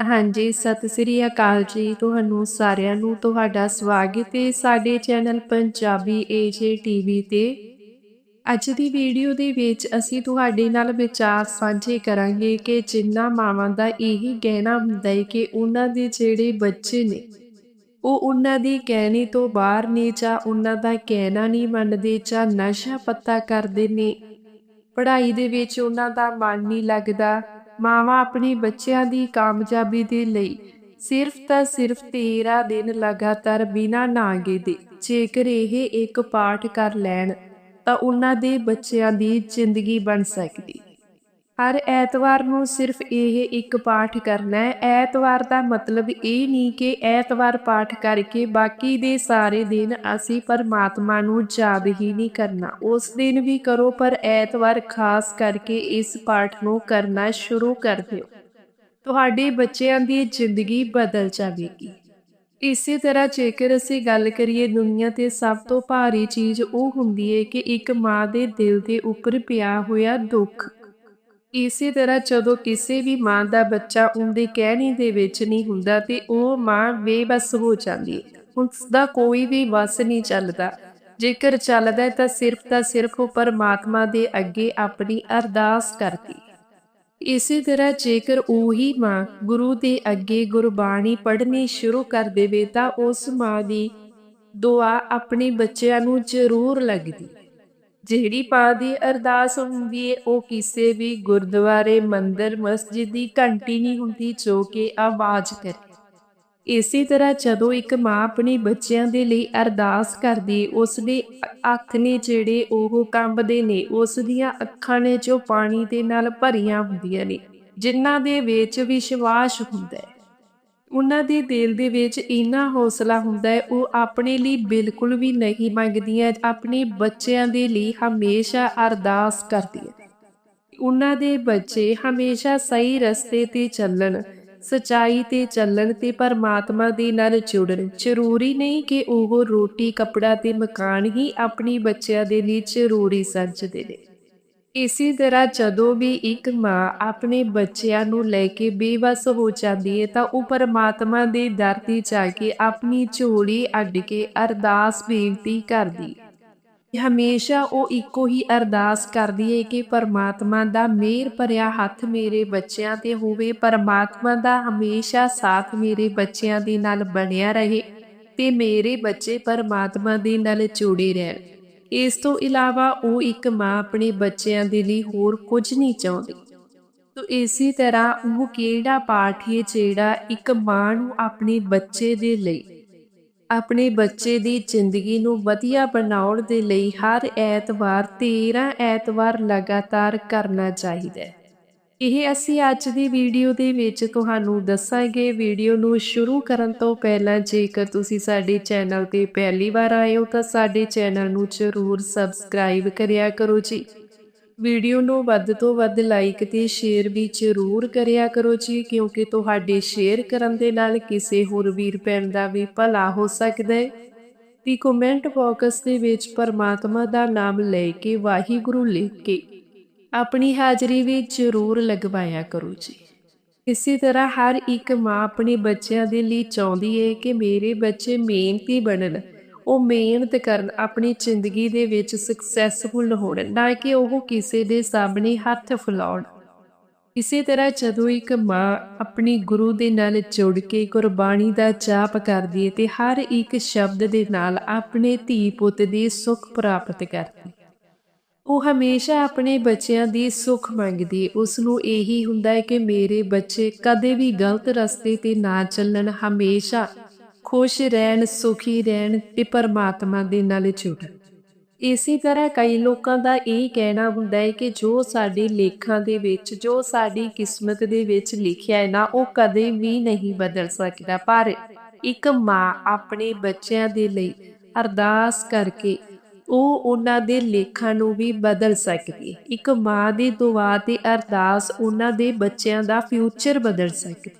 ਹਾਂਜੀ, ਸਤਿ ਸ੍ਰੀ ਅਕਾਲ ਜੀ। ਤੁਹਾਨੂੰ ਸਾਰਿਆਂ ਨੂੰ ਤੁਹਾਡਾ ਸਵਾਗਤ ਹੈ ਸਾਡੇ ਚੈਨਲ ਪੰਜਾਬੀ ਏਜੇ ਟੀਵੀ ਤੇ। ਅੱਜ ਦੀ ਵੀਡੀਓ ਦੇ ਵਿੱਚ ਅਸੀਂ ਤੁਹਾਡੇ ਨਾਲ ਵਿਚਾਰ ਸਾਂਝੇ ਕਰਾਂਗੇ ਕਿ ਜਿੰਨਾ ਮਾਵਾਂ ਦਾ ਇਹੀ ਕਹਿਣਾ ਹੁੰਦਾ ਹੈ ਕਿ ਉਹਨਾਂ ਦੇ ਜਿਹੜੇ ਬੱਚੇ ਨੇ ਉਹ ਉਹਨਾਂ ਦੀ ਕਹਿਣੀ ਤੋਂ ਬਾਹਰ ਨੇ ਜਾਂ ਉਹਨਾਂ ਦਾ ਕਹਿਣਾ ਨਹੀਂ ਮੰਨਦੇ ਜਾਂ ਨਸ਼ਾ ਪੱਤਾ ਕਰਦੇ ਨੇ। ਪੜ੍ਹਾਈ ਦੇ ਵਿੱਚ ਉਹਨਾਂ ਦਾ ਮਨ ਨਹੀਂ ਲੱਗਦਾ। ਮਾਵਾਂ ਆਪਣੇ ਬੱਚਿਆਂ ਦੀ ਕਾਮਯਾਬੀ ਦੇ ਲਈ ਸਿਰਫ ਤਾਂ ਸਿਰਫ 13 ਦਿਨ ਲਗਾਤਾਰ ਬਿਨਾਂ ਨਾਗੇ ਦੇ ਜੇਕਰ ਇਹ ਇੱਕ ਪਾਠ ਕਰ ਲੈਣ ਤਾਂ ਉਹਨਾਂ ਦੇ ਬੱਚਿਆਂ ਦੀ ਜ਼ਿੰਦਗੀ ਬਣ ਸਕਦੀ। ਹਰ ਐਤਵਾਰ ਨੂੰ ਸਿਰਫ ਇਹ ਇੱਕ ਪਾਠ ਕਰਨਾ ਹੈ। ਐਤਵਾਰ ਦਾ ਮਤਲਬ ਇਹ ਨਹੀਂ ਕਿ ਐਤਵਾਰ ਪਾਠ ਕਰਕੇ ਬਾਕੀ ਦੇ ਸਾਰੇ ਦਿਨ ਅਸੀਂ ਪਰਮਾਤਮਾ ਨੂੰ ਯਾਦ ਹੀ ਨਹੀਂ ਕਰਨਾ। ਉਸ ਦਿਨ ਵੀ ਕਰੋ, ਪਰ ਐਤਵਾਰ ਖਾਸ ਕਰਕੇ ਇਸ ਪਾਠ ਨੂੰ ਕਰਨਾ ਸ਼ੁਰੂ ਕਰ ਦਿਓ। ਤੁਹਾਡੇ ਬੱਚਿਆਂ ਦੀ ਜ਼ਿੰਦਗੀ ਬਦਲ ਜਾਵੇਗੀ। ਇਸੇ ਤਰ੍ਹਾਂ ਜੇਕਰ ਅਸੀਂ ਗੱਲ ਕਰੀਏ, ਦੁਨੀਆ ਤੇ ਸਭ ਤੋਂ ਭਾਰੀ ਚੀਜ਼ ਉਹ ਹੁੰਦੀ ਹੈ ਕਿ ਇੱਕ ਮਾਂ ਦੇ ਦਿਲ ਦੇ ਉੱਪਰ ਪਿਆ ਹੋਇਆ ਦੁੱਖ। ਇਸੇ ਤਰ੍ਹਾਂ ਜਦੋਂ ਕਿਸੇ ਵੀ ਮਾਂ ਦਾ ਬੱਚਾ ਉਹਦੇ ਕਹਿਣੀ ਦੇ ਵਿੱਚ ਨਹੀਂ ਹੁੰਦਾ ਤੇ ਉਹ ਮਾਂ ਬੇਬਸ ਹੋ ਜਾਂਦੀ ਹੈ। ਉਸ ਦਾ ਕੋਈ ਵੀ ਵਸ ਨਹੀਂ ਚੱਲਦਾ। ਜੇਕਰ ਚੱਲਦਾ ਤਾਂ ਸਿਰਫ ਤਾਂ ਸਿਰਫ ਉਹ ਪਰਮਾਤਮਾ ਦੇ ਅੱਗੇ ਆਪਣੀ ਅਰਦਾਸ ਕਰਦੀ ਇਸੇ ਤਰ੍ਹਾਂ ਜੇਕਰ ਉਹੀ ਮਾਂ ਗੁਰੂ ਦੇ ਅੱਗੇ ਗੁਰਬਾਣੀ ਪੜ੍ਹਨੀ ਸ਼ੁਰੂ ਕਰ ਦੇਵੇ ਤਾਂ ਉਸ ਮਾਂ ਦੀ ਦੁਆ ਆਪਣੇ ਬੱਚਿਆਂ ਨੂੰ ਜ਼ਰੂਰ ਲੱਗਦੀ ਜਿਹੜੀ ਮਾਂ ਦੀ ਅਰਦਾਸ ਹੁੰਦੀ ਹੈ ਉਹ ਕਿਸੇ ਵੀ ਗੁਰਦੁਆਰੇ, ਮੰਦਰ, ਮਸਜਿਦ ਦੀ ਘੰਟੀ ਨਹੀਂ ਹੁੰਦੀ ਜੋ ਕਿ ਆਵਾਜ਼ ਕਰੇ। ਇਸੇ ਤਰ੍ਹਾਂ ਜਦੋਂ ਇੱਕ ਮਾਂ ਆਪਣੇ ਬੱਚਿਆਂ ਦੇ ਲਈ ਅਰਦਾਸ ਕਰਦੀ ਉਸ ਦੇ ਅੱਖ ਨੇ ਜਿਹੜੇ ਉਹ ਕੰਬਦੇ ਨੇ, ਉਸ ਦੀਆਂ ਅੱਖਾਂ ਨੇ ਜੋ ਪਾਣੀ ਦੇ ਨਾਲ ਭਰੀਆਂ ਹੁੰਦੀਆਂ ਨੇ, ਜਿਨ੍ਹਾਂ ਦੇ ਵਿੱਚ ਵਿਸ਼ਵਾਸ ਹੁੰਦਾ ਹੈ ਉਹਨਾਂ ਦੇ ਦਿਲ ਦੇ ਵਿੱਚ ਇੰਨਾ ਹੌਸਲਾ ਹੁੰਦਾ ਹੈ, ਉਹ ਆਪਣੇ ਲਈ ਬਿਲਕੁਲ ਵੀ ਨਹੀਂ ਮੰਗਦੀਆਂ, ਆਪਣੇ ਬੱਚਿਆਂ ਦੇ ਲਈ ਹਮੇਸ਼ਾ ਅਰਦਾਸ ਕਰਦੀਆਂ। ਉਹਨਾਂ ਦੇ ਬੱਚੇ ਹਮੇਸ਼ਾ ਸਹੀ ਰਸਤੇ ਤੇ ਚੱਲਣ, ਸਚਾਈ ਤੇ ਚੱਲਣ ਤੇ ਪਰਮਾਤਮਾ ਦੇ ਨਾਲ ਜੁੜਨ। ਜ਼ਰੂਰੀ ਨਹੀਂ ਕਿ ਉਹ ਰੋਟੀ, ਕੱਪੜਾ ਤੇ ਮਕਾਨ ਹੀ ਆਪਣੀ ਬੱਚਿਆਂ ਦੇ ਲਈ ਜ਼ਰੂਰੀ ਸਮਝਦੇ ਨੇ। ਇਸੇ ਤਰ੍ਹਾਂ ਜਦੋਂ ਵੀ ਇੱਕ ਮਾਂ ਆਪਣੇ ਬੱਚਿਆਂ ਨੂੰ ਲੈ ਕੇ ਬੇਵਸ ਹੋ ਜਾਂਦੀ ਹੈ ਤਾਂ ਉਹ ਪਰਮਾਤਮਾ ਦੇ ਦਰ ਤੇ ਜਾ ਕੇ ਆਪਣੀ ਝੋਲੀ ਅੱਡ ਕੇ ਅਰਦਾਸ ਬੇਨਤੀ ਕਰਦੀ ਹਮੇਸ਼ਾ ਉਹ ਇੱਕੋ ਹੀ ਅਰਦਾਸ ਕਰਦੀ ਹੈ ਕਿ ਪਰਮਾਤਮਾ ਦਾ ਮਿਹਰ ਭਰਿਆ ਹੱਥ ਮੇਰੇ ਬੱਚਿਆਂ ਤੇ ਹੋਵੇ, ਪਰਮਾਤਮਾ ਦਾ ਹਮੇਸ਼ਾ ਸਾਥ ਮੇਰੇ ਬੱਚਿਆਂ ਦੇ ਨਾਲ ਬਣਿਆ ਰਹੇ ਤੇ ਮੇਰੇ ਬੱਚੇ ਪਰਮਾਤਮਾ ਦੇ ਨਾਲ ਜੁੜੇ ਰਹਿਣ। ਇਸ ਤੋਂ ਇਲਾਵਾ ਉਹ ਇੱਕ ਮਾਂ ਆਪਣੇ ਬੱਚਿਆਂ ਦੇ ਲਈ ਹੋਰ ਕੁਝ ਨਹੀਂ ਚਾਹੁੰਦੀ। ਤੋ ਇਸੇ ਤਰ੍ਹਾਂ ਉਹ ਕਿਹੜਾ ਪਾਠ ਹੈ ਜਿਹੜਾ ਇੱਕ ਮਾਂ ਨੂੰ ਆਪਣੇ ਬੱਚੇ ਦੇ ਲਈ, ਆਪਣੇ ਬੱਚੇ ਦੀ ਜ਼ਿੰਦਗੀ ਨੂੰ ਵਧੀਆ ਬਣਾਉਣ ਦੇ ਲਈ ਹਰ ਐਤਵਾਰ 13 ਐਤਵਾਰ ਲਗਾਤਾਰ ਕਰਨਾ ਚਾਹੀਦਾ ਹੈ। ਇਹ ਅਸੀਂ ਅੱਜ ਦੀ ਵੀਡੀਓ ਦੇ ਵਿੱਚ ਤੁਹਾਨੂੰ ਦੱਸਾਂਗੇ। ਵੀਡੀਓ ਨੂੰ ਸ਼ੁਰੂ ਕਰਨ ਤੋਂ ਪਹਿਲਾਂ ਜੇਕਰ ਤੁਸੀਂ ਸਾਡੇ ਚੈਨਲ ਤੇ ਪਹਿਲੀ ਵਾਰ ਆਏ ਹੋ ਤਾਂ ਸਾਡੇ ਚੈਨਲ ਨੂੰ ਜ਼ਰੂਰ ਸਬਸਕ੍ਰਾਈਬ ਕਰਿਆ ਕਰੋ ਜੀ। ਵੀਡੀਓ ਨੂੰ ਵੱਧ ਤੋਂ ਵੱਧ ਲਾਈਕ ਤੇ ਸ਼ੇਅਰ ਵੀ ਜ਼ਰੂਰ ਕਰਿਆ ਕਰੋ ਜੀ, ਕਿਉਂਕਿ ਤੁਹਾਡੇ ਸ਼ੇਅਰ ਕਰਨ ਦੇ ਨਾਲ ਕਿਸੇ ਹੋਰ ਵੀਰ ਭੈਣ ਦਾ ਵੀ ਭਲਾ ਹੋ ਸਕਦਾ ਹੈ। ਤੇ ਕਮੈਂਟ ਬਾਕਸ ਦੇ ਵਿੱਚ ਪਰਮਾਤਮਾ ਦਾ ਨਾਮ ਲੈ ਕੇ ਵਾਹਿਗੁਰੂ ਲਿਖ ਕੇ ਆਪਣੀ ਹਾਜ਼ਰੀ ਵੀ ਜ਼ਰੂਰ ਲਗਵਾਇਆ ਕਰੋ ਜੀ। ਇਸੇ ਤਰ੍ਹਾਂ ਹਰ ਇੱਕ ਮਾਂ ਆਪਣੇ ਬੱਚਿਆਂ ਦੇ ਲਈ ਚਾਹੁੰਦੀ ਹੈ ਕਿ ਮੇਰੇ ਬੱਚੇ ਮਿਹਨਤੀ ਬਣਨ। ਉਹ ਮਿਹਨਤ ਕਰਨ, ਆਪਣੀ ਜ਼ਿੰਦਗੀ ਦੇ ਵਿੱਚ ਸਕਸੈਸਫੁਲ ਹੋਣ, ਨਾ ਕਿ ਉਹ ਕਿਸੇ ਦੇ ਸਾਹਮਣੇ ਹੱਥ ਫੁਲਾਉਣ। ਇਸੇ ਤਰ੍ਹਾਂ ਜਦੋਂ ਇੱਕ ਮਾਂ ਆਪਣੀ ਗੁਰੂ ਦੇ ਨਾਲ ਜੁੜ ਕੇ ਗੁਰਬਾਣੀ ਦਾ ਜਾਪ ਕਰਦੀ ਹੈ ਤੇ ਹਰ ਇੱਕ ਸ਼ਬਦ ਦੇ ਨਾਲ ਆਪਣੇ ਧੀ ਪੁੱਤ ਦੀ ਸੁੱਖ ਪ੍ਰਾਪਤ ਕਰਦੀ ਉਹ ਹਮੇਸ਼ਾ ਆਪਣੇ ਬੱਚਿਆਂ ਦੀ ਸੁੱਖ ਮੰਗਦੀ। ਉਸ ਨੂੰ ਇਹੀ ਹੁੰਦਾ ਹੈ ਕਿ ਮੇਰੇ ਬੱਚੇ ਕਦੇ ਵੀ ਗਲਤ ਰਸਤੇ ਤੇ ਨਾ ਚੱਲਣ, ਹਮੇਸ਼ਾ ਖੁਸ਼ ਰਹਿਣ, ਸੁਖੀ ਰਹਿਣ ਤੇ ਪਰਮਾਤਮਾ ਦੇ ਨਾਲ ਜੁੜਨ ਇਸੇ ਤਰ੍ਹਾਂ ਕਈ ਲੋਕਾਂ ਦਾ ਇਹ ਕਹਿਣਾ ਹੁੰਦਾ ਹੈ ਕਿ ਜੋ ਸਾਡੇ ਲੇਖਾਂ ਦੇ ਵਿੱਚ, ਜੋ ਸਾਡੀ ਕਿਸਮਤ ਦੇ ਵਿੱਚ ਲਿਖਿਆ ਹੈ ਨਾ, ਉਹ ਕਦੇ ਵੀ ਨਹੀਂ ਬਦਲ ਸਕਦਾ। ਪਰ ਇੱਕ ਮਾਂ ਆਪਣੇ ਬੱਚਿਆਂ ਦੇ ਲਈ ਅਰਦਾਸ ਕਰਕੇ ਉਹ ਉਹਨਾਂ ਦੇ ਲੇਖਾਂ ਨੂੰ ਵੀ ਬਦਲ ਸਕਦੀ ਹੈ। ਇੱਕ ਮਾਂ ਦੀ ਦੁਆ ਤੇ ਅਰਦਾਸ ਉਹਨਾਂ ਦੇ ਬੱਚਿਆਂ ਦਾ ਫਿਊਚਰ ਬਦਲ ਸਕਦੀ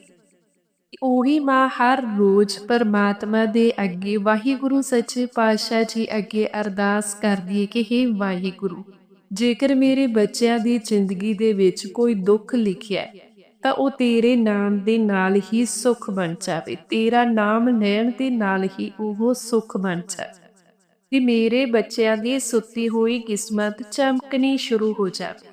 ਉਹੀ ਮਾਂ ਹਰ ਰੋਜ਼ ਪਰਮਾਤਮਾ ਦੇ ਅੱਗੇ ਵਾਹਿਗੁਰੂ ਸੱਚੇ ਪਾਤਸ਼ਾਹ ਜੀ ਅੱਗੇ ਅਰਦਾਸ ਕਰਦੀ ਹੈ ਕਿ हे ਵਾਹਿਗੁਰੂ, ਜੇਕਰ ਮੇਰੇ ਬੱਚਿਆਂ ਦੀ ਜ਼ਿੰਦਗੀ ਦੇ ਵਿੱਚ ਕੋਈ ਦੁੱਖ ਲਿਖਿਆ ਹੈ, ਤਾਂ ਉਹ ਤੇਰੇ ਨਾਮ ਦੇ ਨਾਲ ਹੀ ਸੁਖ ਬਣ ਜਾਵੇ। ਤੇਰਾ ਨਾਮ ਲੈਣ ਦੇ ਨਾਲ ਹੀ ਉਹ ਸੁਖ ਬਣ ਜਾਵੇ। ਤੇ ਮੇਰੇ ਬੱਚਿਆਂ ਦੀ ਸੁੱਤੀ ਹੋਈ ਕਿਸਮਤ ਚਮਕਣੀ ਸ਼ੁਰੂ ਹੋ ਜਾਵੇ।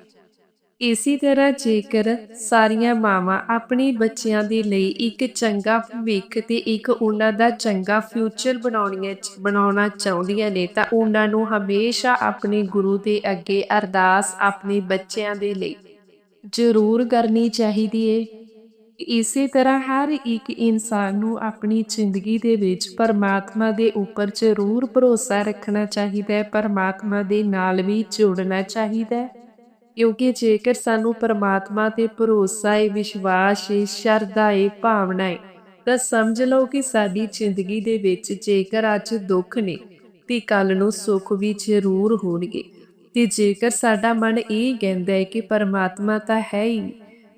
ਇਸੇ ਤਰ੍ਹਾਂ ਜੇਕਰ ਸਾਰੀਆਂ ਮਾਵਾਂ ਆਪਣੇ ਬੱਚਿਆਂ ਦੇ ਲਈ ਇੱਕ ਚੰਗਾ ਭਵਿੱਖ ਤੇ ਇੱਕ ਉਹਨਾਂ ਦਾ ਚੰਗਾ ਫਿਊਚਰ ਬਣਾਉਣੀਆਂ ਬਣਾਉਣਾ ਚਾਹੁੰਦੀਆਂ ਨੇ, ਤਾਂ ਉਹਨਾਂ ਨੂੰ ਹਮੇਸ਼ਾ ਆਪਣੇ ਗੁਰੂ ਦੇ ਅੱਗੇ ਅਰਦਾਸ ਆਪਣੇ ਬੱਚਿਆਂ ਦੇ ਲਈ ਜ਼ਰੂਰ ਕਰਨੀ ਚਾਹੀਦੀ ਏ। ਇਸੇ ਤਰ੍ਹਾਂ ਹਰ ਇੱਕ ਇਨਸਾਨ ਨੂੰ ਆਪਣੀ ਜ਼ਿੰਦਗੀ ਦੇ ਵਿੱਚ ਪਰਮਾਤਮਾ ਦੇ ਉੱਪਰ ਜ਼ਰੂਰ ਭਰੋਸਾ ਰੱਖਣਾ ਚਾਹੀਦਾ ਹੈ, ਪਰਮਾਤਮਾ ਦੇ ਨਾਲ ਵੀ ਜੁੜਨਾ ਚਾਹੀਦਾ ਹੈ। ਕਿਉਂਕਿ ਜੇਕਰ ਸਾਨੂੰ ਪਰਮਾਤਮਾ ਤੇ ਭਰੋਸਾ ਹੈ, ਵਿਸ਼ਵਾਸ ਹੈ, ਸ਼ਰਧਾ ਹੈ, ਭਾਵਨਾ ਹੈ, ਤਾਂ ਸਮਝ ਲਓ ਕਿ ਸਾਡੀ ਜ਼ਿੰਦਗੀ ਦੇ ਵਿੱਚ ਜੇਕਰ ਅੱਜ ਦੁੱਖ ਨੇ ਤੇ ਕੱਲ ਨੂੰ ਸੁੱਖ ਵੀ ਜ਼ਰੂਰ ਹੋਣਗੇ। ਤੇ ਜੇਕਰ ਸਾਡਾ ਮਨ ਇਹ ਕਹਿੰਦਾ ਹੈ ਕਿ ਪਰਮਾਤਮਾ ਤਾਂ ਹੈ ਹੀ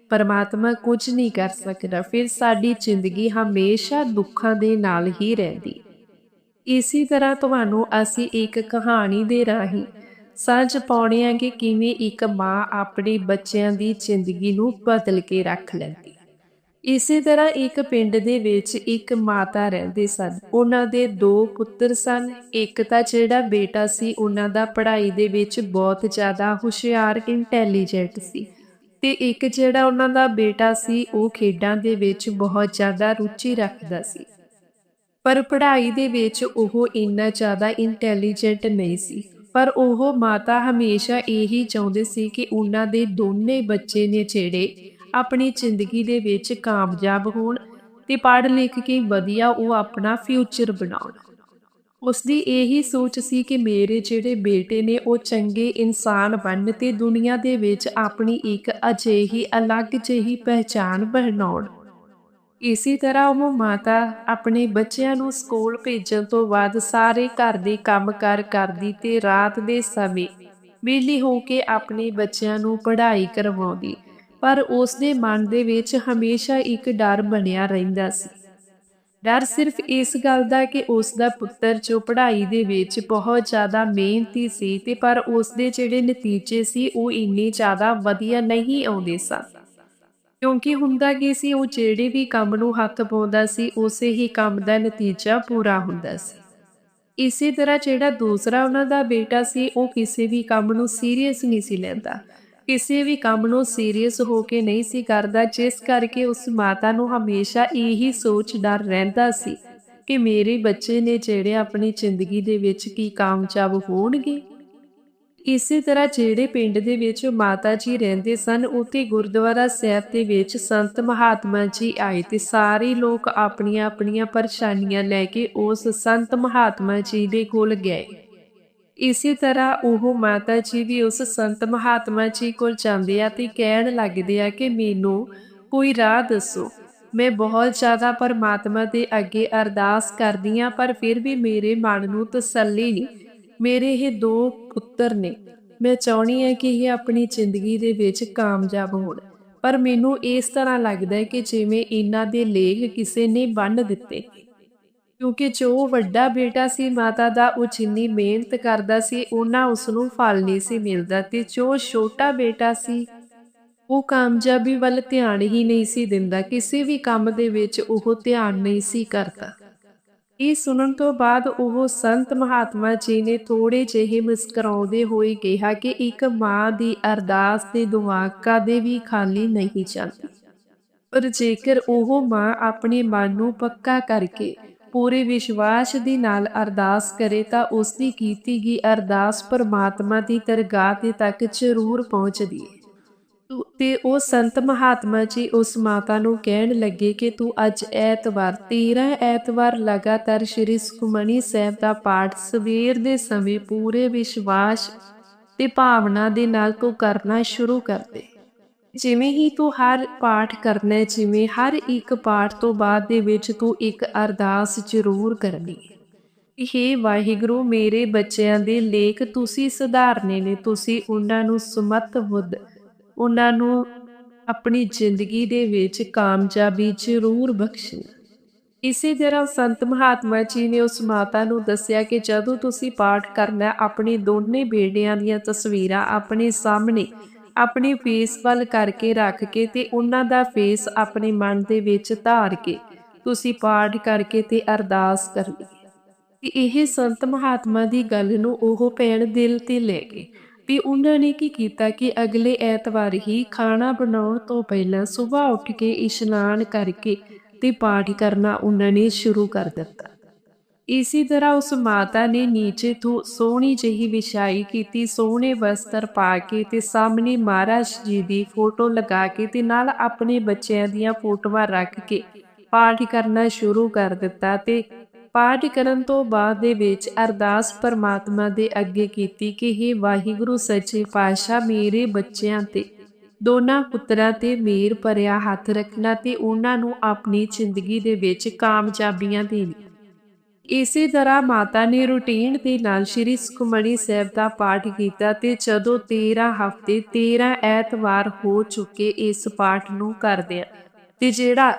ਪਰਮਾਤਮਾ ਕੁਝ ਨਹੀਂ ਕਰ ਸਕਦਾ। ਫਿਰ ਸਾਡੀ ਜ਼ਿੰਦਗੀ ਹਮੇਸ਼ਾ ਦੁੱਖਾਂ ਦੇ ਨਾਲ ਹੀ ਰਹਿੰਦੀ। ਇਸੇ ਤਰ੍ਹਾਂ ਤੁਹਾਨੂੰ ਅਸੀਂ ਇੱਕ ਕਹਾਣੀ ਦੇ ਰਾਹੀਂ ਸਮਝ ਪਾਉਣੇ ਆ ਕਿ ਕਿਵੇਂ ਇੱਕ ਮਾਂ ਆਪਣੇ ਬੱਚਿਆਂ ਦੀ ਜ਼ਿੰਦਗੀ ਨੂੰ ਬਦਲ ਕੇ ਰੱਖ ਲੈਂਦੀ। ਇਸੇ ਤਰ੍ਹਾਂ ਇੱਕ ਪਿੰਡ ਦੇ ਵਿੱਚ ਇੱਕ ਮਾਤਾ ਰਹਿੰਦੇ ਸਨ। ਉਹਨਾਂ ਦੇ ਦੋ ਪੁੱਤਰ ਸਨ। ਇੱਕ ਤਾਂ ਜਿਹੜਾ ਬੇਟਾ ਸੀ, ਉਹਨਾਂ ਦਾ ਪੜ੍ਹਾਈ ਦੇ ਵਿੱਚ ਬਹੁਤ ਜ਼ਿਆਦਾ ਹੁਸ਼ਿਆਰ ਇੰਟੈਲੀਜੈਂਟ ਸੀ। ਤੇ ਇੱਕ ਜਿਹੜਾ ਉਹਨਾਂ ਦਾ ਬੇਟਾ ਸੀ, ਉਹ ਖੇਡਾਂ ਦੇ ਵਿੱਚ ਬਹੁਤ ਜ਼ਿਆਦਾ ਰੁਚੀ ਰੱਖਦਾ ਸੀ। ਪਰ ਪੜ੍ਹਾਈ ਦੇ ਵਿੱਚ ਉਹ ਇੰਨਾ ਜ਼ਿਆਦਾ ਇੰਟੈਲੀਜੈਂਟ ਨਹੀਂ ਸੀ। ਪਰ ਉਹ ਮਾਤਾ ਹਮੇਸ਼ਾ ਇਹੀ ਚਾਹੁੰਦੇ ਸੀ ਕਿ ਉਹਨਾਂ ਦੇ ਦੋਨੇ ਬੱਚੇ ਨੇ ਜਿਹੜੇ ਆਪਣੀ ਜ਼ਿੰਦਗੀ ਦੇ ਵਿੱਚ ਕਾਮਯਾਬ ਹੋਣ ਤੇ ਪੜ੍ਹ ਲਿਖ ਕੇ ਵਧੀਆ ਉਹ ਆਪਣਾ ਫਿਊਚਰ ਬਣਾਉਣ। ਉਸ ਦੀ ਇਹੀ ਸੋਚ ਸੀ ਕਿ ਮੇਰੇ ਜਿਹੜੇ ਬੇਟੇ ਨੇ ਉਹ ਚੰਗੇ ਇਨਸਾਨ ਬਣਨ ਤੇ ਦੁਨੀਆ ਦੇ ਵਿੱਚ ਆਪਣੀ ਇੱਕ ਅਜਿਹੀ ਅਲੱਗ ਜਿਹੀ ਪਹਿਚਾਨ ਬਣਾਉਣ। ਇਸੇ ਤਰ੍ਹਾਂ ਉਹ ਮਾਤਾ ਆਪਣੇ ਬੱਚਿਆਂ ਨੂੰ ਸਕੂਲ ਭੇਜਣ ਤੋਂ ਬਾਅਦ ਸਾਰੇ ਘਰ ਦੇ ਕੰਮਕਾਰ ਕਰਦੀ ਤੇ ਰਾਤ ਦੇ ਸਮੇਂ ਵਿਹਲੀ ਹੋ ਕੇ ਆਪਣੇ ਬੱਚਿਆਂ ਨੂੰ ਪੜ੍ਹਾਈ ਕਰਵਾਉਂਦੀ। ਪਰ ਉਸ ਦੇ ਮਨ ਦੇ ਵਿੱਚ ਹਮੇਸ਼ਾ ਇੱਕ ਡਰ ਬਣਿਆ ਰਹਿੰਦਾ ਸੀ। ਡਰ ਸਿਰਫ ਇਸ ਗੱਲ ਦਾ ਕਿ ਉਸ ਦਾ ਪੁੱਤਰ ਜੋ ਪੜ੍ਹਾਈ ਦੇ ਵਿੱਚ ਬਹੁਤ ਜ਼ਿਆਦਾ ਮਿਹਨਤੀ ਸੀ ਤੇ ਪਰ ਉਸ ਦੇ ਜਿਹੜੇ ਨਤੀਜੇ ਸੀ ਉਹ ਇੰਨੇ ਜ਼ਿਆਦਾ ਵਧੀਆ ਨਹੀਂ ਆਉਂਦੇ ਸਨ। ਕਿਉਂਕਿ ਹੁੰਦਾ ਕੀ ਸੀ, ਉਹ ਜਿਹੜੇ ਵੀ ਕੰਮ ਨੂੰ ਹੱਥ ਪਾਉਂਦਾ ਸੀ, ਉਸੇ ਹੀ ਕੰਮ ਦਾ ਨਤੀਜਾ ਪੂਰਾ ਹੁੰਦਾ ਸੀ। ਇਸੇ ਤਰ੍ਹਾਂ ਜਿਹੜਾ ਦੂਸਰਾ ਉਹਨਾਂ ਦਾ ਬੇਟਾ ਸੀ, ਉਹ ਕਿਸੇ ਵੀ ਕੰਮ ਨੂੰ ਸੀਰੀਅਸ ਨਹੀਂ ਸੀ ਲੈਂਦਾ। ਕਿਸੇ ਵੀ ਕੰਮ ਨੂੰ ਸੀਰੀਅਸ ਹੋ ਕੇ ਨਹੀਂ ਸੀ ਕਰਦਾ, ਜਿਸ ਕਰਕੇ ਉਸ ਮਾਤਾ ਨੂੰ ਹਮੇਸ਼ਾ ਇਹੀ ਸੋਚ ਡਰ ਰਹਿੰਦਾ ਸੀ ਕਿ ਮੇਰੇ ਬੱਚੇ ਨੇ ਜਿਹੜੇ ਆਪਣੀ ਜ਼ਿੰਦਗੀ ਦੇ ਵਿੱਚ ਕੀ ਕਾਮਯਾਬ ਹੋਣਗੇ। ਇਸੇ ਤਰ੍ਹਾਂ ਜਿਹੜੇ ਪਿੰਡ ਦੇ ਵਿੱਚ ਮਾਤਾ ਜੀ ਰਹਿੰਦੇ ਸਨ, ਉੱਥੇ ਗੁਰਦੁਆਰਾ ਸਾਹਿਬ ਦੇ ਵਿੱਚ ਸੰਤ ਮਹਾਤਮਾ ਜੀ ਆਏ ਤੇ ਸਾਰੇ ਲੋਕ ਆਪਣੀਆਂ ਆਪਣੀਆਂ ਪਰੇਸ਼ਾਨੀਆਂ ਲੈ ਕੇ ਉਸ ਸੰਤ ਮਹਾਤਮਾ ਜੀ ਦੇ ਕੋਲ ਗਏ। ਇਸੇ ਤਰ੍ਹਾਂ ਉਹ ਮਾਤਾ ਜੀ ਵੀ ਉਸ ਸੰਤ ਮਹਾਤਮਾ ਜੀ ਕੋਲ ਜਾਂਦੇ ਆ ਤੇ ਕਹਿਣ ਲੱਗਦੇ ਆ ਕਿ ਮੈਨੂੰ ਕੋਈ ਰਾਹ ਦੱਸੋ। ਮੈਂ ਬਹੁਤ ਜ਼ਿਆਦਾ ਪਰਮਾਤਮਾ ਦੇ ਅੱਗੇ ਅਰਦਾਸ ਕਰਦੀ ਆ ਪਰ ਫਿਰ ਵੀ ਮੇਰੇ ਮਨ ਨੂੰ ਤਸੱਲੀ ਨਹੀਂ। ਮੇਰੇ ਇਹ ਦੋ ਪੁੱਤਰ ਨੇ। ਮੈਂ ਚਾਹਣੀ ਆ ਕਿ ਇਹ ਆਪਣੀ ਜ਼ਿੰਦਗੀ ਦੇ ਵਿੱਚ ਕਾਮਯਾਬ ਹੋਣ। ਪਰ ਮੈਨੂੰ ਇਸ ਤਰ੍ਹਾਂ ਲੱਗਦਾ ਹੈ ਕਿ ਜਿਵੇਂ ਇਹਨਾਂ ਦੇ ਲੇਖ ਕਿਸੇ ਨੇ ਬੰਨ ਦਿੱਤੇ। ਕਿਉਂਕਿ ਜੋ ਵੱਡਾ ਬੇਟਾ ਸੀ, ਮਾਤਾ ਦਾ, ਉਹ ਜਿੰਨੀ ਮਿਹਨਤ ਕਰਦਾ ਸੀ, ਉਹਨਾਂ ਉਸ ਨੂੰ ਫਲ ਨਹੀਂ ਸੀ ਮਿਲਦਾ ਤੇ ਜੋ ਛੋਟਾ ਬੇਟਾ ਸੀ, ਉਹ ਕਾਮਯਾਬੀ ਵੱਲ ਧਿਆਨ ਹੀ ਨਹੀਂ ਸੀ ਦਿੰਦਾ, ਕਿਸੇ ਵੀ ਕੰਮ ਦੇ ਵਿੱਚ ਉਹ ਧਿਆਨ ਨਹੀਂ ਸੀ ਕਰਦਾ। ਇਹ ਸੁਣਨ ਤੋਂ ਬਾਅਦ ਉਹ ਸੰਤ ਮਹਾਤਮਾ ਜੀ ਨੇ ਥੋੜੇ ਜਿਹੇ ਮੁਸਕਰਾਉਂਦੇ ਹੋਏ ਕਿਹਾ ਕਿ ਇੱਕ ਮਾਂ ਦੀ ਅਰਦਾਸ ਤੇ ਦੁਆ ਕਦੇ ਵੀ ਖਾਲੀ ਨਹੀਂ ਜਾਂਦੀ। ਪਰ ਜੇਕਰ ਉਹ ਮਾਂ ਆਪਣੇ ਮਨ ਨੂੰ ਪੱਕਾ ਕਰਕੇ ਪੂਰੇ ਵਿਸ਼ਵਾਸ ਦੇ ਨਾਲ ਅਰਦਾਸ ਕਰੇ ਤਾਂ ਉਸ ਦੀ ਕੀਤੀ ਗਈ ਅਰਦਾਸ ਪਰਮਾਤਮਾ ਦੀ ਦਰਗਾਹ ਤੇ ਤੱਕ ਜ਼ਰੂਰ ਪਹੁੰਚਦੀ ਹੈ ਤੇ ਉਹ ਸੰਤ ਮਹਾਤਮਾ ਜੀ ਉਸ ਮਾਤਾ ਨੂੰ ਕਹਿਣ ਲੱਗੇ ਕਿ ਤੂੰ ਅੱਜ ਐਤਵਾਰ 13 ਐਤਵਾਰ ਲਗਾਤਾਰ ਸ਼੍ਰੀ ਸੁਖਮਣੀ ਸਾਹਿਬ ਦਾ ਪਾਠ ਸਵੇਰ ਦੇ ਸਮੇਂ ਪੂਰੇ ਵਿਸ਼ਵਾਸ ਤੇ ਭਾਵਨਾ ਦੇ ਨਾਲ ਤੂੰ ਕਰਨਾ ਸ਼ੁਰੂ ਕਰ ਦੇ। ਜਿਵੇਂ ਹੀ ਤੂੰ ਹਰ ਪਾਠ ਕਰਨਾ ਜਿਵੇਂ ਹਰ ਇੱਕ ਪਾਠ ਤੋਂ ਬਾਅਦ ਦੇ ਵਿੱਚ ਤੂੰ ਇੱਕ ਅਰਦਾਸ ਜ਼ਰੂਰ ਕਰਨੀ ਹੈ। ਇਹ ਵਾਹਿਗੁਰੂ, ਮੇਰੇ ਬੱਚਿਆਂ ਦੇ ਲੇਖ ਤੁਸੀਂ ਸੁਧਾਰਨੇ ਨੇ, ਤੁਸੀਂ ਉਹਨਾਂ ਨੂੰ ਸੁਮਤ ਬੁੱਧ, ਉਹਨਾਂ ਨੂੰ ਆਪਣੀ ਜ਼ਿੰਦਗੀ ਦੇ ਵਿੱਚ ਕਾਮਯਾਬੀ ਜ਼ਰੂਰ ਬਖਸ਼ਣਾ। ਇਸੇ ਤਰ੍ਹਾਂ ਸੰਤ ਮਹਾਤਮਾ ਜੀ ਨੇ ਉਸ ਮਾਤਾ ਨੂੰ ਦੱਸਿਆ ਕਿ ਜਦੋਂ ਤੁਸੀਂ ਪਾਠ ਕਰਨਾ ਆਪਣੇ ਦੋਨੇ ਬੇੜਿਆਂ ਦੀਆਂ ਤਸਵੀਰਾਂ ਆਪਣੇ ਸਾਹਮਣੇ ਆਪਣੇ ਫੇਸ ਵੱਲ ਕਰਕੇ ਰੱਖ ਕੇ ਤੇ ਉਹਨਾਂ ਦਾ ਫੇਸ ਆਪਣੇ ਮਨ ਦੇ ਵਿੱਚ ਧਾਰ ਕੇ, ਤੁਸੀਂ ਪਾਠ ਕਰਕੇ ਤੇ ਅਰਦਾਸ ਕਰਨੀ ਹੈ। ਇਹ ਸੰਤ ਮਹਾਤਮਾ ਦੀ ਗੱਲ ਨੂੰ ਉਹ ਭੈਣ ਦਿਲ ਤੇ ਲੈ ਗਏ ਵੀ ਉਹਨਾਂ ਨੇ ਕੀ ਕੀਤਾ ਕਿ ਅਗਲੇ ਐਤਵਾਰ ਹੀ ਖਾਣਾ ਬਣਾਉਣ ਤੋਂ ਪਹਿਲਾਂ ਸਵੇਰ ਉੱਠ ਕੇ ਇਸ਼ਨਾਨ ਕਰਕੇ ਤੇ ਪਾਠ ਕਰਨਾ ਉਹਨਾਂ ਨੇ ਸ਼ੁਰੂ ਕਰ ਦਿੱਤਾ। ਇਸੇ ਤਰ੍ਹਾਂ ਉਸ ਮਾਤਾ ਨੇ ਨੀਚੇ ਤੋਂ ਸੋਹਣੀ ਜਿਹੀ ਵਿਛਾਈ ਕੀਤੀ, ਸੋਹਣੇ ਵਸਤਰ ਪਾ ਕੇ ਤੇ ਸਾਹਮਣੇ ਮਹਾਰਾਜ ਜੀ ਦੀ ਫੋਟੋ ਲਗਾ ਕੇ ਤੇ ਨਾਲ ਆਪਣੇ ਬੱਚਿਆਂ ਦੀਆਂ ਫੋਟੋਆਂ ਰੱਖ ਕੇ ਪਾਠ ਕਰਨਾ ਸ਼ੁਰੂ ਕਰ ਦਿੱਤਾ ਤੇ ਪਾਠ ਕਰਨ ਤੋਂ ਬਾਅਦ ਦੇ ਵਿੱਚ ਅਰਦਾਸ ਪਰਮਾਤਮਾ ਦੇ ਅੱਗੇ ਕੀਤੀ ਕਿ हे ਵਾਹਿਗੁਰੂ, ਸੱਚੇ ਪਾਤਸ਼ਾਹ, ਮੇਰੇ ਬੱਚਿਆਂ ਤੇ, ਦੋਨਾਂ ਪੁੱਤਰਾਂ ਤੇ ਮੇਰ ਭਰਿਆ ਹੱਥ ਰੱਖਣਾ ਤੇ ਉਹਨਾਂ ਨੂੰ ਆਪਣੀ ਜ਼ਿੰਦਗੀ ਦੇ ਵਿੱਚ ਕਾਮਯਾਬੀਆਂ ਦੇਣੀਆਂ ਇਸੇ ਤਰ੍ਹਾਂ ਮਾਤਾ ਨੇ ਰੁਟੀਨ ਦੇ ਨਾਲ ਸ਼੍ਰੀ ਸੁਖਮਣੀ ਸਾਹਿਬ ਦਾ ਪਾਠ ਕੀਤਾ ਤੇ ਜਦੋਂ 13 ਹਫ਼ਤੇ 13 ਐਤਵਾਰ ਹੋ ਚੁੱਕੇ ਇਸ ਪਾਠ ਨੂੰ ਕਰਦਿਆਂ ਤੇ ਜਿਹੜਾ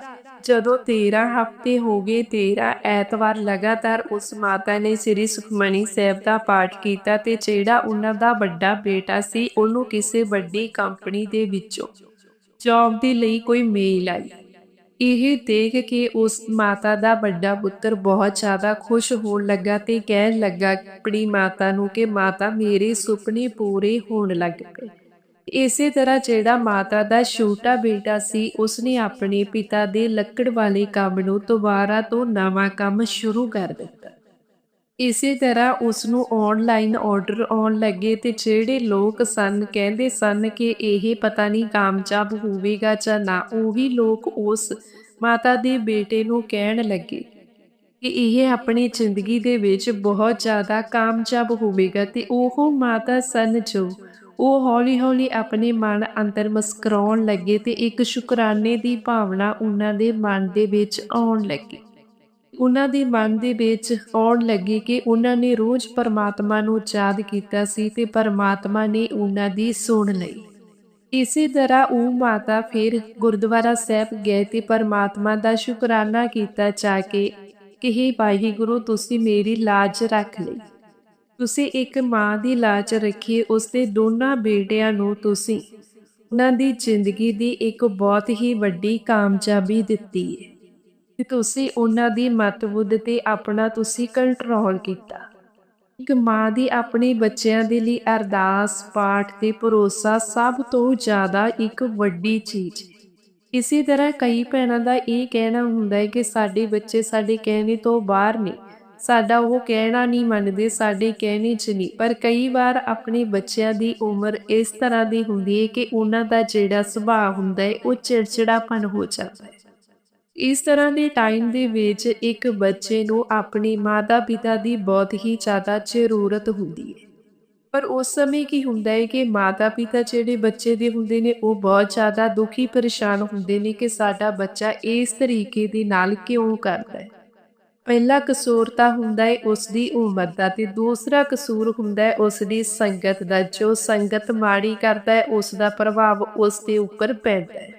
ਜਦੋਂ 13 ਹਫ਼ਤੇ ਹੋ ਗਏ 13 ਐਤਵਾਰ ਲਗਾਤਾਰ ਉਸ ਮਾਤਾ ਨੇ ਸ੍ਰੀ ਸੁਖਮਣੀ ਸਾਹਿਬ ਦਾ ਪਾਠ ਕੀਤਾ ਤੇ ਜਿਹੜਾ ਉਹਨਾਂ ਦਾ ਵੱਡਾ ਬੇਟਾ ਸੀ, ਉਹਨੂੰ ਕਿਸੇ ਵੱਡੀ ਕੰਪਨੀ ਦੇ ਵਿੱਚੋਂ ਜੌਬ ਦੇ ਲਈ ਕੋਈ ਮੇਲ ਆਈ। ਇਹ ਦੇਖ ਕੇ ਉਸ ਮਾਤਾ ਦਾ ਵੱਡਾ ਪੁੱਤਰ ਬਹੁਤ ਜ਼ਿਆਦਾ ਖੁਸ਼ ਹੋਣ ਲੱਗਾ ਤੇ ਕਹਿਣ ਲੱਗਾ ਆਪਣੀ ਮਾਤਾ ਨੂੰ ਕਿ ਮਾਤਾ ਮੇਰੇ ਸੁਪਨੇ ਪੂਰੇ ਹੋਣ ਲੱਗ ਪਏ। ਇਸੇ ਤਰ੍ਹਾਂ ਜਿਹੜਾ ਮਾਤਾ ਦਾ ਛੋਟਾ ਬੇਟਾ ਸੀ, ਉਸਨੇ ਆਪਣੇ ਪਿਤਾ ਦੇ ਲੱਕੜ ਵਾਲੇ ਕੰਮ ਨੂੰ ਦੁਬਾਰਾ ਤੋਂ ਨਵਾਂ ਕੰਮ ਸ਼ੁਰੂ ਕਰ ਦਿੱਤਾ। ਇਸੇ ਤਰ੍ਹਾਂ ਉਸ ਨੂੰ ਆਨਲਾਈਨ ਆਰਡਰ ਆਉਣ ਲੱਗੇ ਤੇ ਜਿਹੜੇ ਲੋਕ ਸਨ, ਕਹਿੰਦੇ ਸਨ ਕਿ ਇਹ ਪਤਾ ਨਹੀਂ ਕਾਮਯਾਬ ਹੋਵੇਗਾ ਜਾਂ ਨਾ, ਉਹੀ ਲੋਕ ਉਸ ਮਾਤਾ ਦੇ ਬੇਟੇ ਨੂੰ ਕਹਿਣ ਲੱਗੇ ਕਿ ਇਹ ਆਪਣੀ ਜ਼ਿੰਦਗੀ ਦੇ ਵਿੱਚ ਬਹੁਤ ਜ਼ਿਆਦਾ ਕਾਮਯਾਬ ਹੋਵੇਗਾ ਤੇ ਉਹ ਮਾਤਾ ਸਨ ਜੋ ਉਹ ਹੌਲੀ-ਹੌਲੀ ਆਪਣੇ ਮਨ ਅੰਦਰ ਮੁਸਕਰਾਉਣ ਲੱਗੇ ਤੇ ਇੱਕ ਸ਼ੁਕਰਾਨੇ ਦੀ ਭਾਵਨਾ ਉਹਨਾਂ ਦੇ ਮਨ ਦੇ ਵਿੱਚ ਆਉਣ ਲੱਗੀ। ਉਹਨਾਂ ਦੇ ਮਨ ਦੇ ਵਿੱਚ ਆਉਣ ਲੱਗੀ ਕਿ ਉਹਨਾਂ ਨੇ ਰੋਜ਼ ਪਰਮਾਤਮਾ ਨੂੰ ਯਾਦ ਕੀਤਾ ਸੀ ਤੇ ਪਰਮਾਤਮਾ ਨੇ ਉਹਨਾਂ ਦੀ ਸੁਣ ਲਈ। ਇਸੇ ਤਰ੍ਹਾਂ ਉਹ ਮਾਤਾ ਫਿਰ ਗੁਰਦੁਆਰਾ ਸਾਹਿਬ ਗਏ ਤੇ ਪਰਮਾਤਮਾ ਦਾ ਸ਼ੁਕਰਾਨਾ ਕੀਤਾ ਚਾ ਕੇ ਕਿ हे ਵਾਹਿਗੁਰੂ, ਤੁਸੀਂ ਮੇਰੀ ਲਾਜ ਰੱਖ ਲਈ। ਤੁਸੀਂ ਇੱਕ ਮਾਂ ਦੀ ਲਾਜ ਰੱਖੀ, ਉਸ ਦੇ ਦੋਨਾਂ ਬੇਟਿਆਂ ਨੂੰ ਤੁਸੀਂ ਉਹਨਾਂ ਦੀ ਜ਼ਿੰਦਗੀ ਦੀ ਇੱਕ ਬਹੁਤ ਹੀ ਵੱਡੀ ਕਾਮਯਾਬੀ ਦਿੱਤੀ ਹੈ। ਕਿ ਤੁਸੀਂ ਉਹਨਾਂ ਦੀ ਮਤਬੁੱਧ ਤੇ ਆਪਣਾ ਤੁਸੀਂ ਕੰਟਰੋਲ ਕੀਤਾ। ਇੱਕ ਮਾਂ ਦੀ ਆਪਣੇ ਬੱਚਿਆਂ ਦੇ ਲਈ ਅਰਦਾਸ, ਪਾਠ ਤੇ ਭਰੋਸਾ ਸਭ ਤੋਂ ਜ਼ਿਆਦਾ ਇੱਕ ਵੱਡੀ ਚੀਜ਼। ਹੈ ਇਸੇ ਤਰ੍ਹਾਂ ਕਈ ਭੈਣਾਂ ਦਾ ਇਹ ਕਹਿਣਾ ਹੁੰਦਾ ਹੈ ਕਿ ਸਾਡੇ ਬੱਚੇ ਸਾਡੇ ਕਹਿਣੇ ਤੋਂ ਬਾਹਰ ਨੇ। ਸਾਡਾ ਉਹ ਕਹਿਣਾ ਨਹੀਂ ਮੰਨਦੇ, ਸਾਡੇ ਕਹਿਣੇ 'ਚ ਨਹੀਂ। ਪਰ ਕਈ ਵਾਰ ਆਪਣੇ ਬੱਚਿਆਂ ਦੀ ਉਮਰ ਇਸ ਤਰ੍ਹਾਂ ਦੀ ਹੁੰਦੀ ਹੈ ਕਿ ਉਹਨਾਂ ਦਾ ਜਿਹੜਾ ਸੁਭਾਅ ਹੁੰਦਾ ਹੈ, ਉਹ ਚਿੜਚਿੜਾਪਨ ਹੋ ਜਾਂਦਾ ਹੈ। ਇਸ ਤਰ੍ਹਾਂ ਦੇ ਟਾਈਮ ਦੇ ਵਿੱਚ ਇੱਕ ਬੱਚੇ ਨੂੰ ਆਪਣੇ ਮਾਤਾ-ਪਿਤਾ ਦੀ ਬਹੁਤ ਹੀ ਜ਼ਿਆਦਾ ਜ਼ਰੂਰਤ ਹੁੰਦੀ ਹੈ। ਪਰ ਉਸ ਸਮੇਂ ਕੀ ਹੁੰਦਾ ਹੈ ਕਿ ਮਾਤਾ-ਪਿਤਾ ਜਿਹੜੇ ਬੱਚੇ ਦੇ ਹੁੰਦੇ ਨੇ, ਉਹ ਬਹੁਤ ਜ਼ਿਆਦਾ ਦੁਖੀ ਪਰੇਸ਼ਾਨ ਹੁੰਦੇ ਨੇ ਕਿ ਸਾਡਾ ਬੱਚਾ ਇਸ ਤਰੀਕੇ ਦੇ ਨਾਲ ਕਿਉਂ ਕਰਦਾ ਹੈ। ਪਹਿਲਾ ਕਸੂਰ ਤਾਂ ਹੁੰਦਾ ਹੈ ਉਸ ਦੀ ਉਮਰ ਦਾ ਤੇ ਦੂਸਰਾ ਕਸੂਰ ਹੁੰਦਾ ਹੈ ਉਸ ਦੀ ਸੰਗਤ ਦਾ। ਜੋ ਸੰਗਤ ਮਾੜੀ ਕਰਦਾ ਹੈ, ਉਸ ਦਾ ਪ੍ਰਭਾਵ ਉਸ ਦੇ ਉੱਪਰ ਪੈਂਦਾ ਹੈ।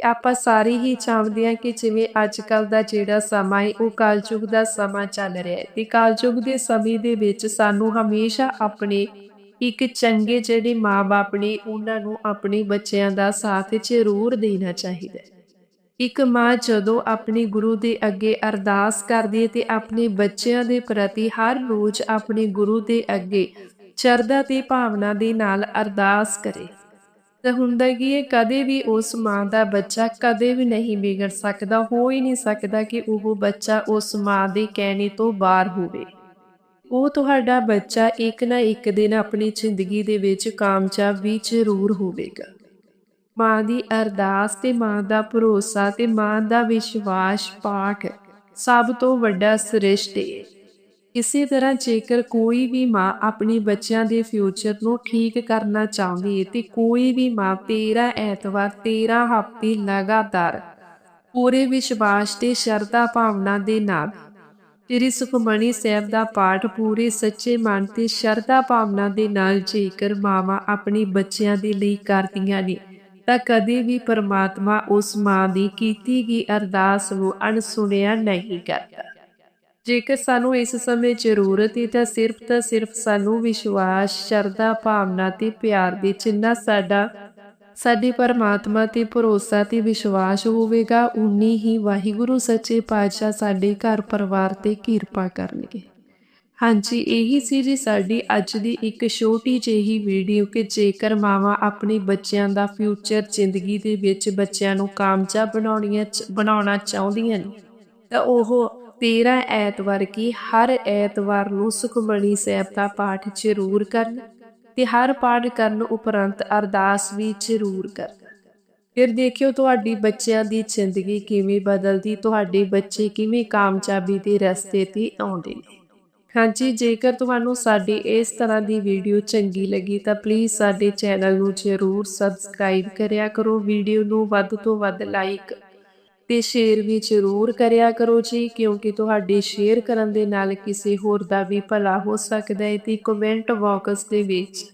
ਤੇ ਆਪਾਂ ਸਾਰੇ ਹੀ ਚਾਹੁੰਦੇ ਹਾਂ ਕਿ ਜਿਵੇਂ ਅੱਜ ਕੱਲ ਦਾ ਜਿਹੜਾ ਸਮਾਂ ਹੈ, ਉਹ ਕਲਯੁਗ ਦਾ ਸਮਾਂ ਚੱਲ ਰਿਹਾ ਹੈ। ਤੇ ਕਲਯੁਗ ਦੇ ਸਮੇਂ ਦੇ ਵਿੱਚ ਸਾਨੂੰ ਹਮੇਸ਼ਾ ਆਪਣੇ ਇੱਕ ਚੰਗੇ ਜਿਹੜੇ ਮਾਪੇ ਨੇ, ਉਹਨਾਂ ਨੂੰ ਆਪਣੇ ਬੱਚਿਆਂ ਦਾ ਸਾਥ ਜ਼ਰੂਰ ਦੇਣਾ ਚਾਹੀਦਾ ਹੈ। ਇੱਕ ਮਾਂ ਜਦੋਂ ਆਪਣੇ ਗੁਰੂ ਦੇ ਅੱਗੇ ਅਰਦਾਸ ਕਰਦੀ ਹੈ ਤੇ ਆਪਣੇ ਬੱਚਿਆਂ ਦੇ ਪ੍ਰਤੀ ਹਰ ਰੋਜ਼ ਆਪਣੇ ਗੁਰੂ ਦੇ ਅੱਗੇ ਚਰਦਾ ਤੇ ਭਾਵਨਾ ਦੇ ਨਾਲ ਅਰਦਾਸ ਕਰੇ ਤਾਂ ਹੁੰਦਾ ਕੀ ਹੈ ਕਦੇ ਵੀ ਉਸ ਮਾਂ ਦਾ ਬੱਚਾ ਕਦੇ ਵੀ ਨਹੀਂ ਵਿਗੜ ਸਕਦਾ, ਹੋ ਹੀ ਨਹੀਂ ਸਕਦਾ ਕਿ ਉਹ ਬੱਚਾ ਉਸ ਮਾਂ ਦੇ ਕਹਿਣੇ ਤੋਂ ਬਾਹਰ ਹੋਵੇ। ਉਹ ਤੁਹਾਡਾ ਬੱਚਾ ਇੱਕ ਨਾ ਇੱਕ ਦਿਨ ਆਪਣੀ ਜ਼ਿੰਦਗੀ ਦੇ ਵਿੱਚ ਕਾਮਯਾਬ ਵੀ ਜ਼ਰੂਰ ਹੋਵੇਗਾ। ਮਾਂ ਦੀ ਅਰਦਾਸ ਤੇ ਮਾਂ ਦਾ ਭਰੋਸਾ ਤੇ ਮਾਂ ਦਾ ਵਿਸ਼ਵਾਸ ਪਾਠ ਸਭ ਤੋਂ ਵੱਡਾ ਸ੍ਰਿਸ਼ਟ ਹੈ ਇਸੇ ਤਰ੍ਹਾਂ ਜੇਕਰ ਕੋਈ ਵੀ ਮਾਂ ਆਪਣੇ ਬੱਚਿਆਂ ਦੇ ਫਿਊਚਰ ਨੂੰ ਠੀਕ ਕਰਨਾ ਚਾਹੁੰਦੀ ਹੈ ਤੇ ਕੋਈ ਵੀ ਮਾਂ 13 ਐਤਵਾਰ 13 ਹਫ਼ਤੇ ਲਗਾਤਾਰ ਪੂਰੇ ਵਿਸ਼ਵਾਸ ਤੇ ਸ਼ਰਧਾ ਭਾਵਨਾ ਦੇ ਨਾਲ ਤੇਰੀ ਸੁਖਮਣੀ ਸਾਹਿਬ ਦਾ ਪਾਠ ਪੂਰੇ ਸੱਚੇ ਮਨ ਤੇ ਸ਼ਰਧਾ ਭਾਵਨਾ ਦੇ ਨਾਲ ਜੇਕਰ ਮਾਵਾ ਆਪਣੇ ਬੱਚਿਆਂ ਦੇ ਲਈ ਕਰਦੀਆਂ ਨੇ, ਤਾਂ ਕਦੇ ਵੀ ਪਰਮਾਤਮਾ ਉਸ ਮਾਂ ਦੀ ਕੀਤੀ ਗਈ ਅਰਦਾਸ ਨੂੰ ਅਣਸੁਣਿਆ ਨਹੀਂ ਕਰਦਾ। ਜੇਕਰ ਸਾਨੂੰ ਇਸ ਸਮੇਂ ਜ਼ਰੂਰਤ ਹੈ ਤਾਂ ਸਿਰਫ ਤਾਂ ਸਿਰਫ ਸਾਨੂੰ ਵਿਸ਼ਵਾਸ, ਸ਼ਰਧਾ, ਭਾਵਨਾ ਤੇ ਪਿਆਰ ਦੇ ਜਿੰਨਾ ਸਾਡਾ, ਸਾਡੇ ਪਰਮਾਤਮਾ ਤੇ ਭਰੋਸਾ ਤੇ ਵਿਸ਼ਵਾਸ ਹੋਵੇਗਾ ਉਨੀ ਹੀ ਵਾਹਿਗੁਰੂ ਸੱਚੇ ਪਾਤਸ਼ਾਹ ਸਾਡੇ ਘਰ ਪਰਿਵਾਰ ਤੇ ਕਿਰਪਾ ਕਰਨਗੇ। ਹਾਂਜੀ, ਇਹੀ ਸੀ ਜੀ ਸਾਡੀ ਅੱਜ ਦੀ ਇੱਕ ਛੋਟੀ ਜਿਹੀ ਵੀਡੀਓ ਕਿ ਜੇਕਰ ਮਾਵਾਂ ਆਪਣੇ ਬੱਚਿਆਂ ਦਾ ਫਿਊਚਰ ਜ਼ਿੰਦਗੀ ਦੇ ਵਿੱਚ ਬੱਚਿਆਂ ਨੂੰ ਕਾਮਯਾਬ ਬਣਾਉਣੀਆਂ ਬਣਾਉਣਾ ਚਾਹੁੰਦੀਆਂ ਨੇ, ਤਾਂ ਉਹ 13 ਐਤਵਾਰ ਕੀ ਹਰ ਐਤਵਾਰ ਨੂੰ ਸੁਖਮਣੀ ਸਾਹਿਬ ਦਾ ਪਾਠ ਜ਼ਰੂਰ ਕਰਨ ਤੇ ਹਰ ਪਾਠ ਕਰਨ ਉਪਰੰਤ ਅਰਦਾਸ ਵੀ ਜ਼ਰੂਰ ਕਰਨ। ਫਿਰ ਦੇਖਿਓ ਤੁਹਾਡੀ ਬੱਚਿਆਂ ਦੀ ਜ਼ਿੰਦਗੀ ਕਿਵੇਂ ਬਦਲਦੀ, ਤੁਹਾਡੇ ਬੱਚੇ ਕਿਵੇਂ ਕਾਮਯਾਬੀ ਦੇ ਰਸਤੇ ਤੇ ਆਉਂਦੇ ਨੇ। ਹਾਂਜੀ, ਜੇਕਰ ਤੁਹਾਨੂੰ ਸਾਡੀ ਇਸ ਤਰ੍ਹਾਂ ਦੀ ਵੀਡੀਓ ਚੰਗੀ ਲੱਗੀ ਤਾਂ ਪਲੀਜ਼ ਸਾਡੇ ਚੈਨਲ ਨੂੰ ਜ਼ਰੂਰ ਸਬਸਕ੍ਰਾਈਬ ਕਰਿਆ ਕਰੋ। ਵੀਡੀਓ ਨੂੰ ਵੱਧ ਤੋਂ ਵੱਧ ਲਾਈਕ ਤੇ ਸ਼ੇਅਰ ਵੀ ਜ਼ਰੂਰ ਕਰਿਆ ਕਰੋ ਜੀ, ਕਿਉਂਕਿ ਤੁਹਾਡੇ ਸ਼ੇਅਰ ਕਰਨ ਦੇ ਨਾਲ ਕਿਸੇ ਹੋਰ ਦਾ ਵੀ ਭਲਾ ਹੋ ਸਕਦਾ ਹੈ ਤੇ ਕਮੈਂਟ ਬਾਕਸ ਦੇ ਵਿੱਚ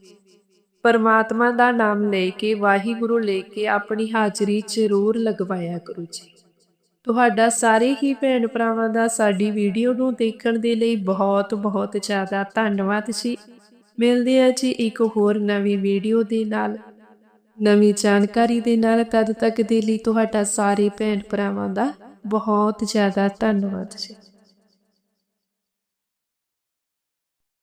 ਪਰਮਾਤਮਾ ਦਾ ਨਾਮ ਲੈ ਕੇ, ਵਾਹਿਗੁਰੂ ਲੈ ਕੇ ਆਪਣੀ ਹਾਜ਼ਰੀ ਜ਼ਰੂਰ ਲਗਵਾਇਆ ਕਰੋ ਜੀ। ਤੁਹਾਡਾ ਸਾਰੇ ਹੀ ਭੈਣ ਭਰਾਵਾਂ ਦਾ ਸਾਡੀ ਵੀਡੀਓ ਨੂੰ ਦੇਖਣ ਦੇ ਲਈ ਬਹੁਤ ਬਹੁਤ ਜ਼ਿਆਦਾ ਧੰਨਵਾਦ ਜੀ। ਮਿਲਦੇ ਆ ਜੀ ਇੱਕ ਹੋਰ ਨਵੀਂ ਵੀਡੀਓ ਦੇ ਨਾਲ। ਨਵੀਂ ਜਾਣਕਾਰੀ ਦੇ ਨਾਲ ਤਦ ਤੱਕ ਦੇ ਲਈ ਤੁਹਾਡਾ ਸਾਰੇ ਭੈਣ ਭਰਾਵਾਂ ਦਾ ਬਹੁਤ ਜ਼ਿਆਦਾ ਧੰਨਵਾਦ ਜੀ।